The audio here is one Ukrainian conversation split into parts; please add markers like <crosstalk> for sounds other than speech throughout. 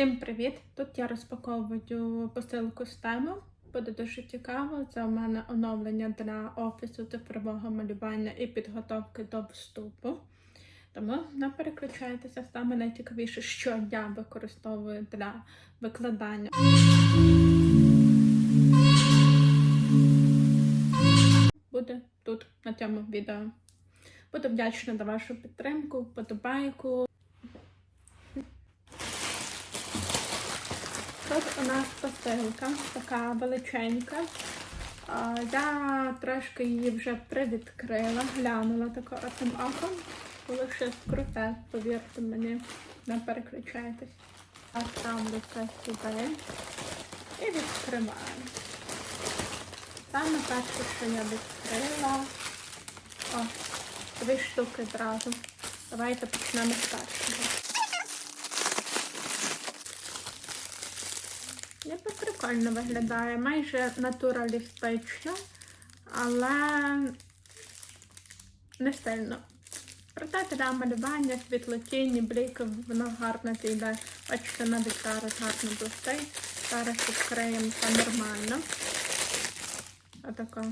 Всім привіт! Тут я розпаковую посилку з тему. Буде дуже цікаво. Це у мене оновлення для офісу цифрового малювання і підготовки до вступу. Тому не переключайтеся, саме найцікавіше, що я використовую для викладання. Буде тут на цьому відео. Буду вдячна за вашу підтримку, вподобайку. Тут у нас посилка, така величенька. Я трошки її вже привідкрила, глянула тако одним оком. Було щось круте, повірте мені, не переключайтесь. А ставлю це сюди і відкриваю. Саме перше, що я відкрила. О, дві штуки зразу. Давайте почнемо з першого. Ніби прикольно виглядає, майже натуралістично, але не сильно. Проте для малювання, світлотінні, бліки, воно гарно зійде. Бачите, навіть зараз гарно блистить. Зараз відкриємо це нормально. Отака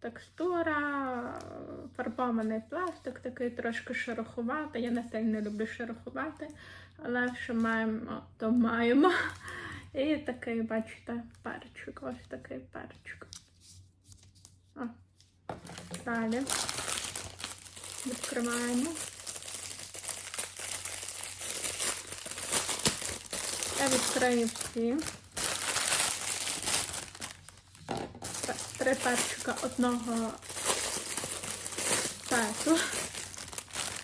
текстура, фарбований пластик, такий трошки шероховатий. Я не сильно люблю шероховати, але що маємо, то маємо. І такий, бачите, перчик. Ось такий перчик. О. Далі відкриваємо. Я відкрию всі. Три перчика одного сету.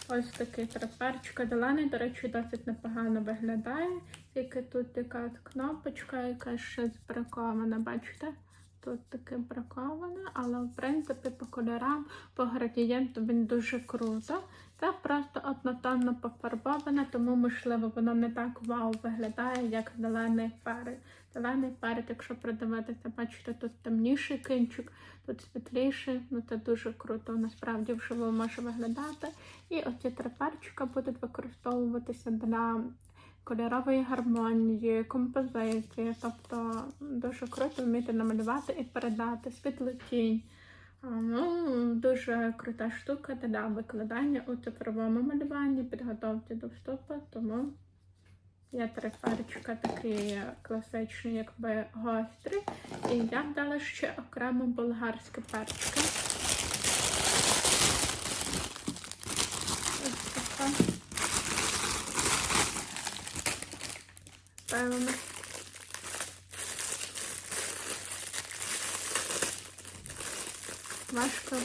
Ось такий три перчика. Зелений, до речі, досить непогано виглядає. Тільки тут така кнопочка, яка ще збракована. Бачите? Тут таке браковане, але в принципі по кольорам, по градієнту він дуже круто. Це просто однотонно пофарбоване, тому, можливо, воно не так вау виглядає, як зелений перець. Зелений перець, якщо придивитися, бачите, тут темніший кінчик, тут світліший. Ну це дуже круто, насправді вживу може виглядати. І оці три перчика будуть використовуватися для кольорової гармонії, композиції. Тобто дуже круто вміти намалювати і передати світлотінь. Ну, Дуже крута штука для викладання у цифровому малюванні, підготовці до вступу, тому я три перчика такі класичні, якби гострі. І я дала ще окремо болгарські перчики. Ось така. Певно. Важко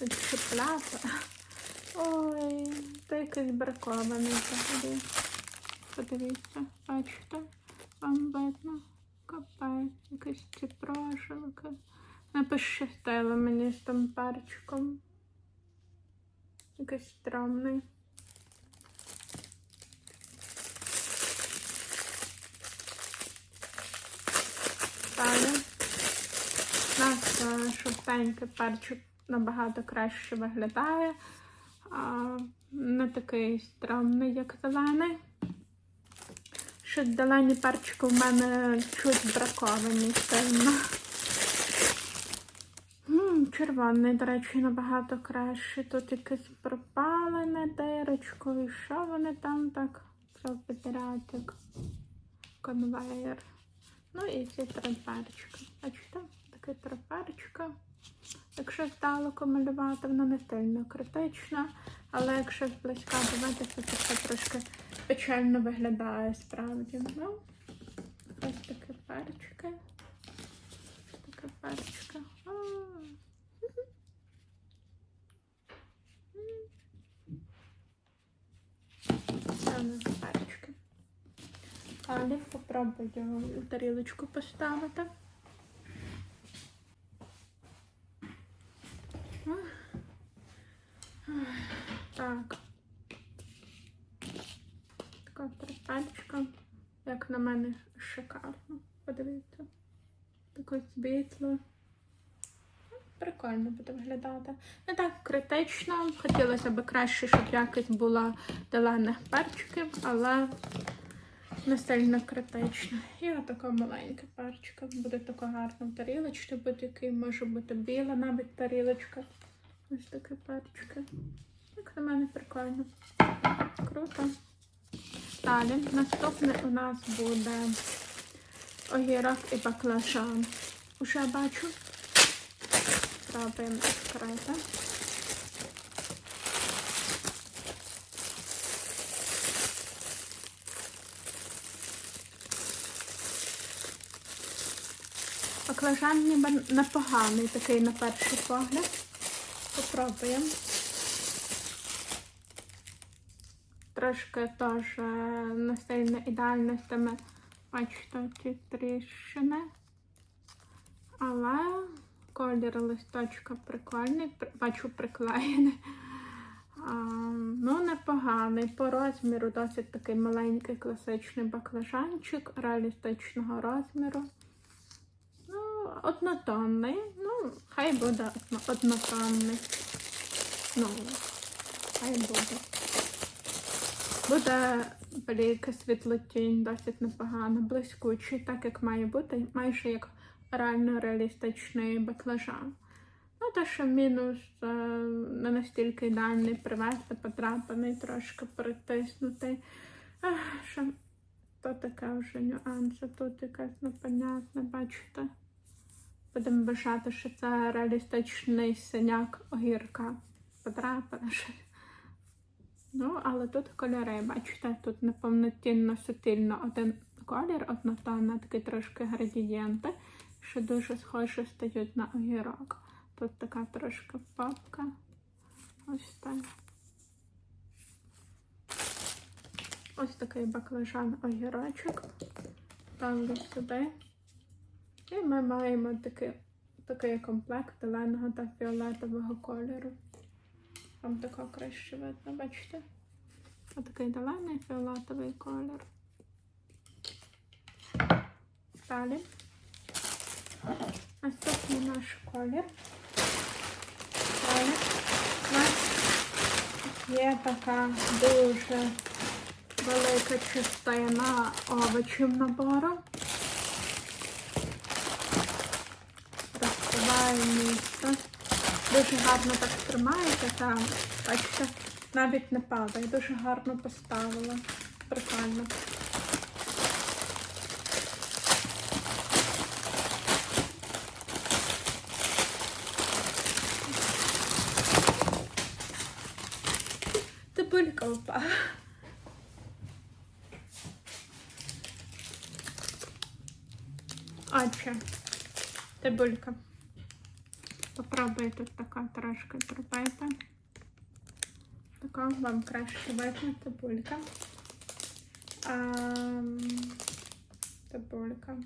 відчіпляти. Ой, це якийсь бракований взагалі. Подивіться, бачите, вам видно. Капець, якісь ці прожилки. Не пощастило мені з тим перчиком. Якийсь стромний. Далі. У нас е, жовтенький перчик набагато краще виглядає. А, не такий стромний, як зелений. Щось зелені перчики в мене чуть браковані сильно. Червоний, до речі, набагато краще. Тут якесь пропалене дирочко. І що вони там так як конвейер. Ну і ці три перчика. Бачите? Три. Якщо здалеку малювати, воно не сильно критично, але якщо зблизька дивитися, то це трошки печально виглядає справді. Ну, ось таке перчики. Ось таке перчика. Це у нас перчики. Далі попробую тарілочку поставити. Так. Така трапельчика, як на мене, шикарно. Подивіться. Таке світло. Прикольно буде виглядати. Не так критично. Хотілося б краще, щоб якість була зелених перчиків, але не сильно критично. І отака маленька перчика. Буде така гарна в тарілочці, будь-який може бути біла навіть тарілочка. Ось такі перчики. Як на мене прикольно. Круто. Далі наступне у нас буде огірок і баклажан. Уже бачу. Пробуємо відкрити. Баклажан ніби непоганий такий на перший погляд. Попробуємо. Трошки теж не сильно ідеально з тими, бачите, ці тріщини. Але колір листочка прикольний, бачу приклеєний. Ну, непоганий. По розміру досить такий маленький класичний баклажанчик реалістичного розміру. Ну, однотонний. Ну, хай буде однотонний. Ну, хай буде. Буде велика світлотінь, досить непогано, блискучий, так як має бути, майже як реально реалістичний баклажан. Ну, те, що мінус е, не настільки ідеальний привезти, потрапаний, трошки притиснутий. Що то таке вже нюанси, тут якась непонятне, бачите. Будемо бажати, що це реалістичний синяк огірка. Потрапили щось. Ну, але тут кольори, бачите, тут неповноцінно сутільно один колір, однотонно, такі трошки градієнти, що дуже схожі стають на огірок. Тут така трошки папка. Ось так. Ось такий баклажан огірочок. Ставлю сюди. І ми маємо такий, такий комплект зеленого та фіолетового кольору. Вам тако краще видно, бачите? Отакий зелений фіолетовий колір. Далі. Наступний наш колір. Далі. У нас є така дуже велика частина овочів набору. Розкриваю місце. Дуже гарно так тримаєте там, бачите, навіть не падає. Дуже гарно поставила. Прикольно. Цибулька впала. Отже, цибулька. Попробуйте така трошки зробити. Така вам краще видно цибулька. А, цибулька.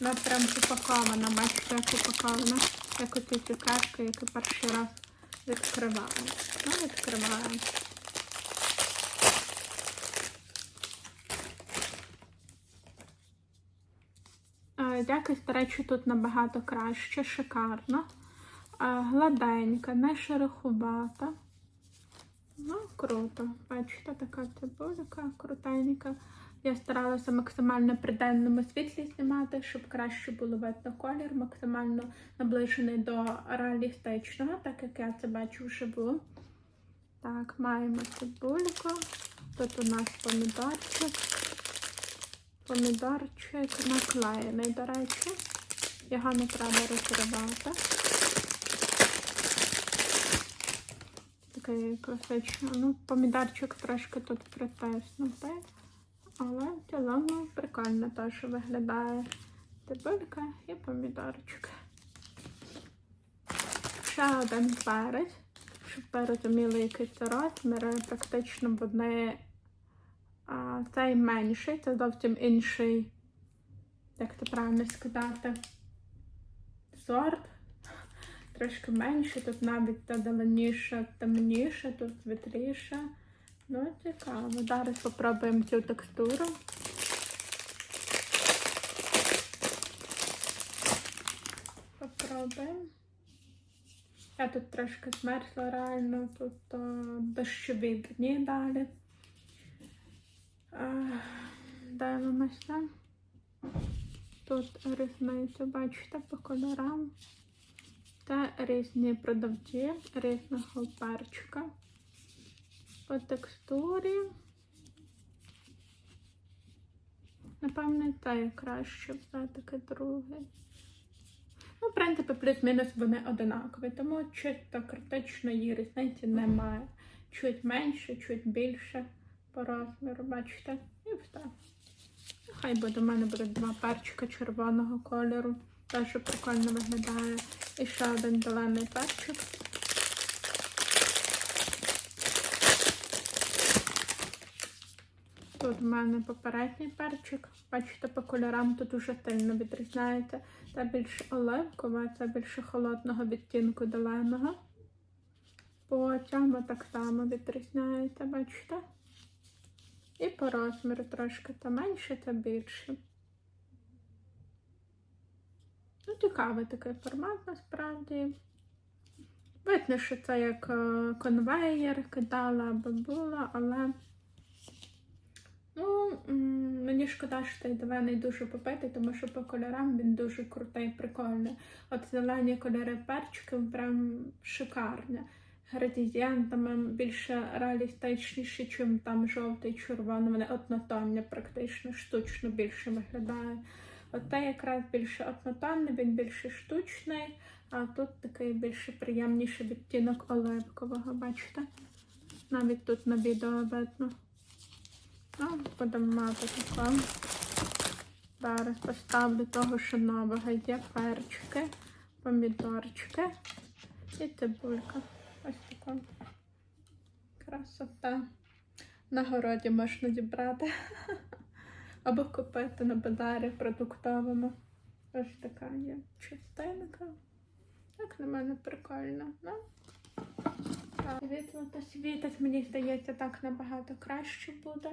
Вона прям упакована, бачите, як упакована, як оці цукерки, які перший раз відкриваю. Ну, відкриваю. Якість, до речі, тут набагато краще, шикарно. Гладенька, не шероховата. Ну, круто. Бачите, така цибулька крутенька. Я старалася максимально при денному світлі знімати, щоб краще було видно колір, максимально наближений до реалістичного, так як я це бачу вживу. Так, маємо цибульку. Тут у нас помідорчик. Помідорчик наклеєний, до речі. Його не треба розривати. Такий класичний. Ну, помідорчик трошки тут притиснутий. Але в цілому прикольно теж виглядає цибулька і помідорчик. Ще один перець, щоб ви розуміли, який це розмір. Практично вони а, цей менший, це зовсім інший, як це правильно сказати, сорт. Трошки менше, тут навіть та зеленіше, темніше, тут світліше. Ну, цікаво. Зараз спробуємо цю текстуру. Попробуємо. Я тут трошки змерзла реально, тут о, дощові дні далі. Е, Дивимося. Тут різницю, бачите, по кольорам. Та різні продавці різного перчика. По текстурі. Напевне, це краще все-таки другий. Ну, в принципі, плюс-мінус вони одинакові, тому чисто критичної різниці немає. Чуть менше, чуть більше по розміру, бачите? І все. Хай буде, у мене буде два перчика червоного кольору. Теж прикольно виглядає. І ще один зелений перчик. Тут в мене попередній перчик. Бачите, по кольорам тут уже сильно відрізняється. Це більш оливкова, це більше холодного відтінку зеленого. По цьому так само відрізняється, бачите? І по розміру трошки та менше, та більше. Ну, цікавий такий формат насправді. Видно, що це як е, конвейер кидала бабула, але ну, мені шкода, що цей зелений дуже попитий, тому що по кольорам він дуже крутий, прикольний. От зелені кольори перчиків прям шикарні. Градієнтами більше реалістичніші, чим там жовтий, червоний. Вони однотонні, практично штучно більше виглядає. От те якраз більше однотонний, він більше штучний, а тут такий більше приємніший відтінок оливкового, бачите? Навіть тут на відео видно. Ну, будемо мати таке. Зараз поставлю того, що нового є перчики, помідорчики і цибулька. Ось красота. На городі можна зібрати. <laughs> Або купити на базарі продуктовому. Ось така є частинка. Так на мене прикольно. Ну, так. Світло світить, мені здається, так набагато краще буде.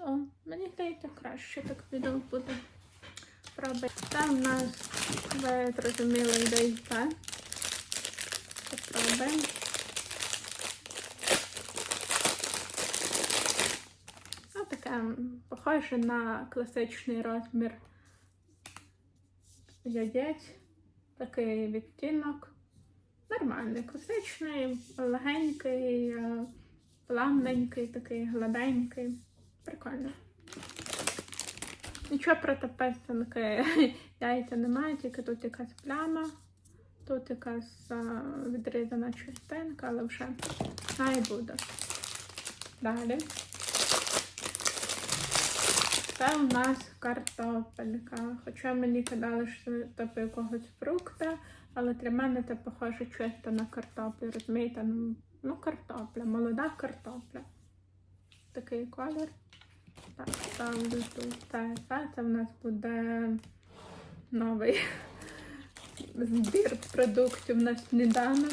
О, мені здається, краще так відео буде. Пробуй. Там в нас, ви зрозуміли, йде йде. Попробуємо. Ну, похоже на класичний розмір яєць. Такий відтінок. Нормальний, класичний, легенький, е, плавненький, такий гладенький. Прикольно. Нічого проти песенки <laughs> яйця немає, тільки тут якась пляма, тут якась а, відрізана частинка, але вже най буде. Далі. Це у нас картопелька. Хоча мені казали, що це типу якогось фрукта, але для мене це похоже чисто на картоплю. Розумієте? Ну, ну картопля, молода картопля. Такий колір. Так, ставлю тут це, це, в нас буде новий збір продуктів на сніданок.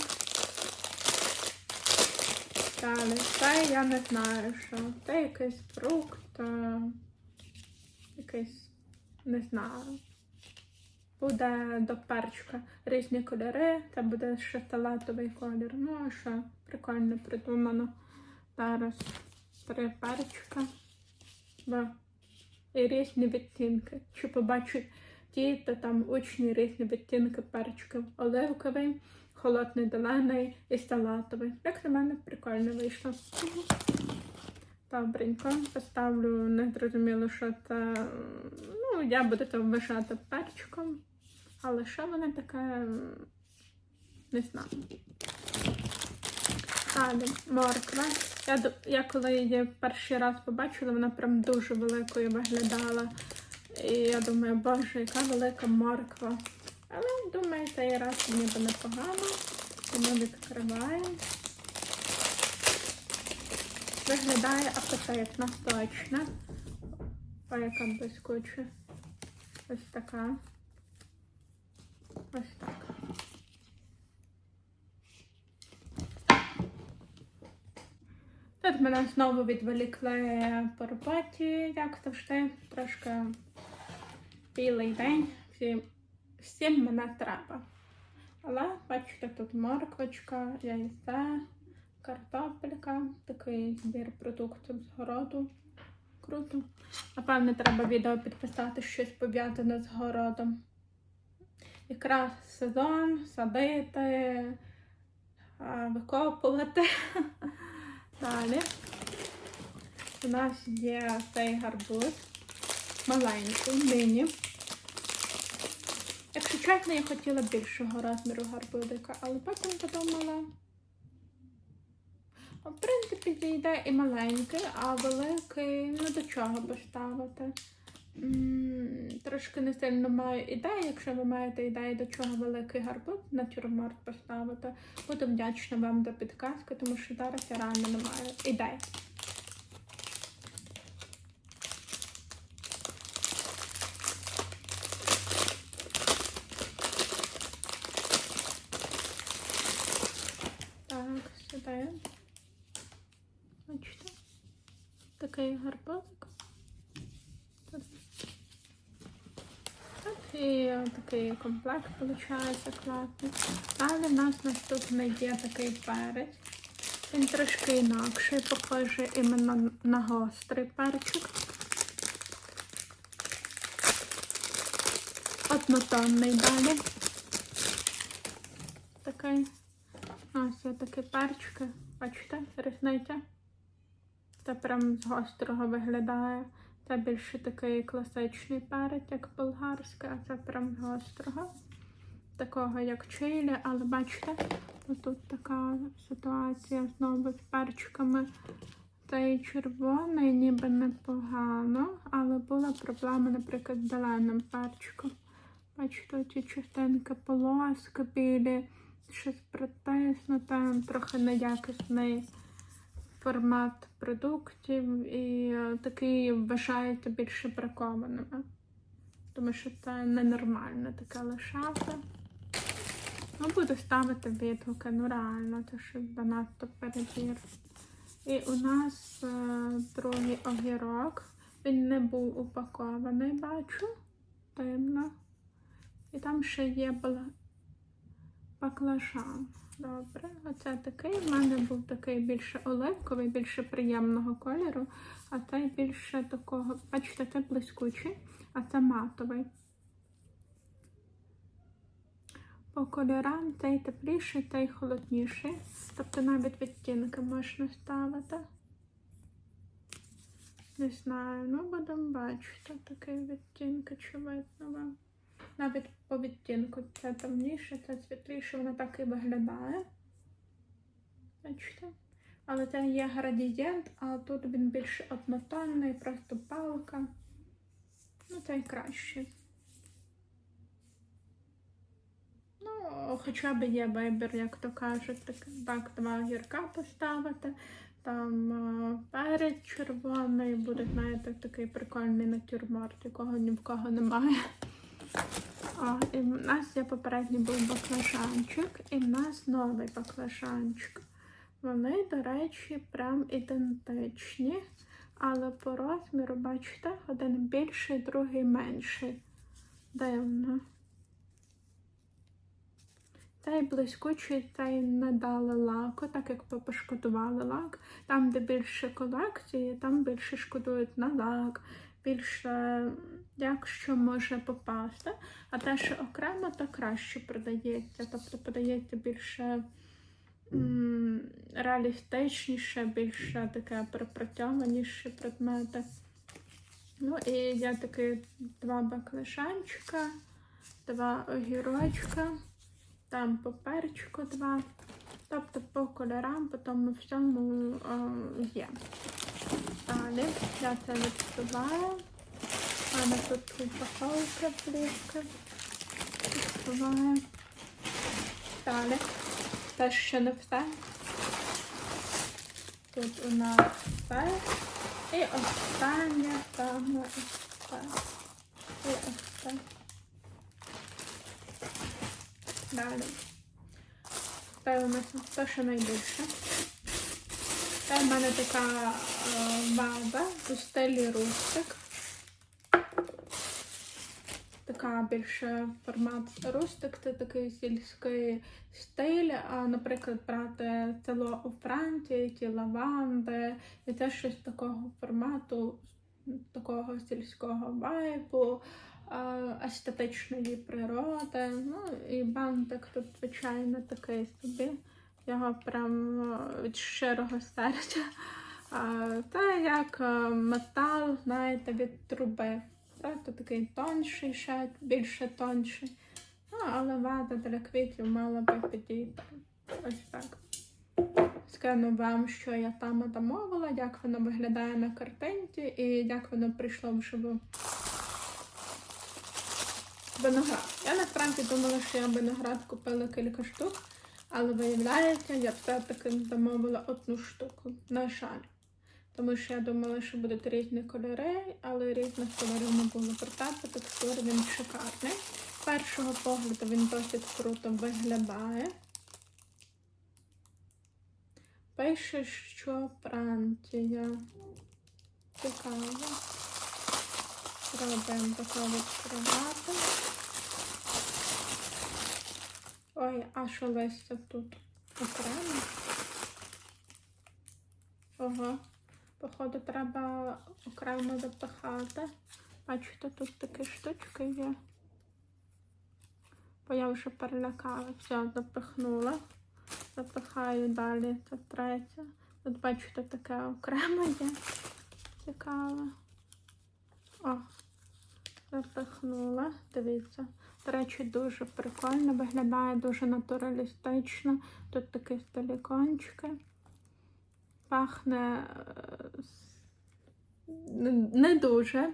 Далі, це я не знаю, що. Це якийсь фрукт, е, якийсь, не знаю. Буде до перчика різні кольори, це буде ще салатовий колір. Ну, а що, прикольно придумано. Зараз три перчика. Да. І різні відтінки. Чи побачать ті, то там учні різні відтінки перчиків. Оливковий, холодний зелений і салатовий. Як на мене прикольно вийшло. Добренько. Поставлю, не зрозуміло, що це. Ну, я буду це вважати перчиком. Але що воно таке? Не знаю. Далі, морква. Я, я коли її перший раз побачила, вона прям дуже великою виглядала. І я думаю, боже, яка велика морква. Але думаю, цей раз ніби непогано. Тому відкриваю. Виглядає апетитно, точно. Ой, яка блискуча. Ось така. Ось так. Тут мене знову відволікли по роботі, як завжди, трошки білий день. Всім, всім мене треба. Але бачите, тут морквочка, яйця, картопелька, такий збір продуктів з городу. круто. Напевне, треба відео підписати щось пов'язане з городом. Якраз сезон садити, викопувати. <laughs> Далі. У нас є цей гарбуз. Маленький, нині. Якщо чесно, я хотіла більшого розміру гарбузика, але потім подумала. В принципі, зійде і маленький, а великий, ну до чого поставити. М, Трошки не сильно маю ідеї. Якщо ви маєте ідеї, до чого великий гарбуз на тюрморт поставити, буду вдячна вам за підказки, тому що зараз я реально не маю ідей. Так, сюди. Бачите? Тут. Так, і такий комплект виходить класний. Далі в нас наступний є такий перець. Він трошки інакший, похожий іменно на гострий перчик. Однотонний далі. Такий. Ось є такі перчики. Бачите, різниця? Це прям з гострого виглядає. Це більше такий класичний перець, як болгарський, а це прям з гострого. Такого як чилі, але бачите, тут така ситуація знову з перчиками. Цей червоний ніби непогано, але була проблема, наприклад, з зеленим перчиком. Бачите, ці частинки полоски білі, щось притиснуте, трохи неякісний формат продуктів і е, такий вважається більше бракованими. Тому що це ненормально таке лишати. Ну, буду ставити відгуки, ну реально, це щось занадто перебір. І у нас е, другий огірок. Він не був упакований, бачу. Дивно. І там ще є баклажан. Добре, оце такий. У мене був такий більше оливковий, більше приємного кольору, а цей більше такого, бачите, це блискучий, а це матовий. По кольорам цей тепліший, цей холодніший. Тобто навіть відтінки можна ставити. Не знаю, ну будемо бачити такий відтінок, чи видно вам. Навіть по відтінку це темніше, це світліше, воно так і виглядає. Бачите? Але це є градієнт, а тут він більш однотонний, просто палка. Ну, це й краще. Ну, хоча б є вибір, як то кажуть, так, два гірка поставити. Там е, перець червоний, буде, знаєте, такий прикольний натюрморт, якого ні в кого немає. А, і в нас є попередній був баклажанчик, і в нас новий баклажанчик. Вони, до речі, прям ідентичні, але по розміру, бачите, один більший, другий менший. Дивно. Цей блискучий, цей не дали лаку, так як пошкодували лак. Там, де більше колекції, там більше шкодують на лак, більше як що може попасти. А те, що окремо, то краще продається. Тобто подається більше м, реалістичніше, більше таке пропрацьованіше предмети. Ну і я таки два баклажанчика, два огірочка, там по перчику два. Тобто по кольорам, по тому всьому о, є. Далі я це відкриваю. У мене тут упаковка плівка. Відкриваю. Далі. Те ще не все. Тут у нас все. І останнє саме це. І це. Далі. Це у нас те, що найбільше. Це в мене така е, баба у стилі рустик. Така більше формат рустик, це такий сільський стиль. А, наприклад, брати село у Франції, ті лаванди, і це щось такого формату такого сільського вайбу, е, естетичної природи. Ну і бантик тут, звичайно, такий собі. Його прям е, від щирого серця. Та як е, метал, знаєте, від труби. Тобто такий тонший, ще більше тонший. Ну, але вата для квітів мала би підійти. Ось так. Скину вам, що я там замовила, як воно виглядає на картинці і як воно прийшло в живу. Виноград. Я насправді думала, що я виноград купила кілька штук, але виявляється, я все-таки замовила одну штуку. На жаль. Тому що я думала, що будуть різні кольори, але різних кольорів не було. Проте текстур він шикарний. З першого погляду він досить круто виглядає. Пише, що Франція. Цікаво. Пробуємо таке відкривати. Ой, а що листя тут окремо? Ого. Походу, треба окремо запихати. Бачите, тут такі штучки є. Бо я вже перелякала. Все, запихнула. Запихаю далі. Це третє. Тут, бачите, таке окремо є. Цікаве. О, запихнула. Дивіться. До речі, дуже прикольно виглядає, дуже натуралістично. Тут такі столікончики пахне е, не дуже,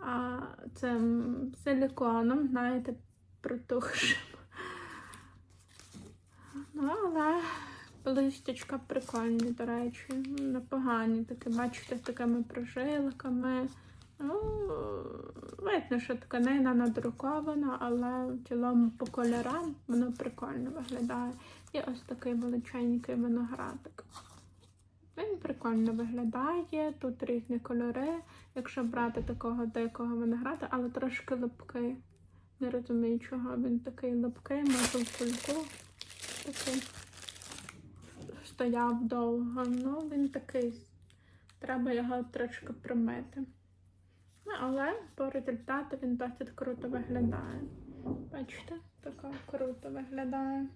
а цим силіконом, знаєте, протухшим. Ну, але листячка прикольні, до речі, непогані такі, бачите, з такими прожилками. Ну, видно, що тканина надрукована, але в цілому по кольорам воно прикольно виглядає. І ось такий величенький виноградик. Він прикольно виглядає, тут різні кольори, якщо брати такого дикого винограда, але трошки липкий. Не розумію, чого він такий липкий, може в кульку такий стояв довго. Ну, він такий, треба його трошки примити. Ну, але по результату він досить круто виглядає. Бачите, така круто виглядає.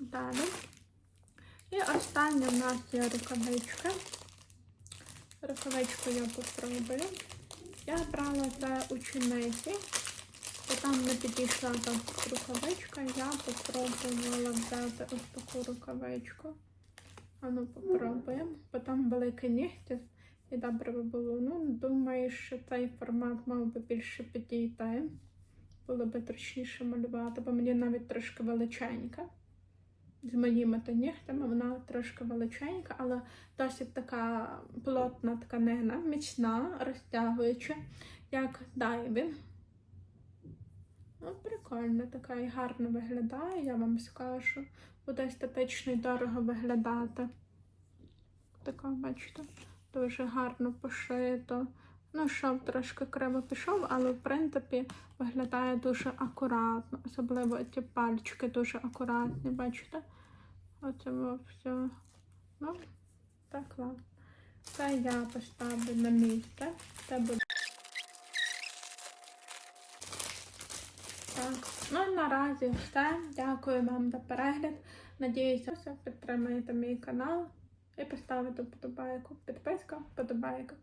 Далі. І остання у нас є рукавичка. Рукавичку я попробую. Я брала за учениці, бо там не підійшла та рукавичка, я попробувала взяти ось таку рукавичку. А ну попробуємо. Бо там велике нігті і добре би було. Ну, думаю, що цей формат мав би більше підійти. Було би точніше малювати, бо мені навіть трошки величенька з моїми то нігтями, вона трошки величенька, але досить така плотна тканина, міцна, розтягуюча, як дайвін. Ну, Прикольно, така і гарно виглядає, я вам скажу. Буде естетично і дорого виглядати. Така, бачите, дуже гарно пошито. Ну, шов трошки криво пішов, але в принципі виглядає дуже акуратно. Особливо ці пальчики дуже акуратні, бачите? Оце все. Ну, так ладно. Це я поставлю на місце. Це буде. Так, ну наразі все. Дякую вам за перегляд. Надіюся, що підтримаєте мій канал і поставите вподобайку. Підписка, вподобайка.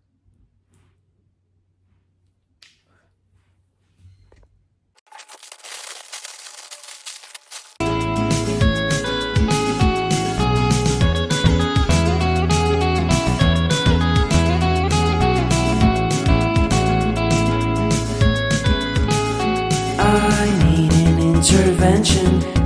I need an intervention, divine intervention.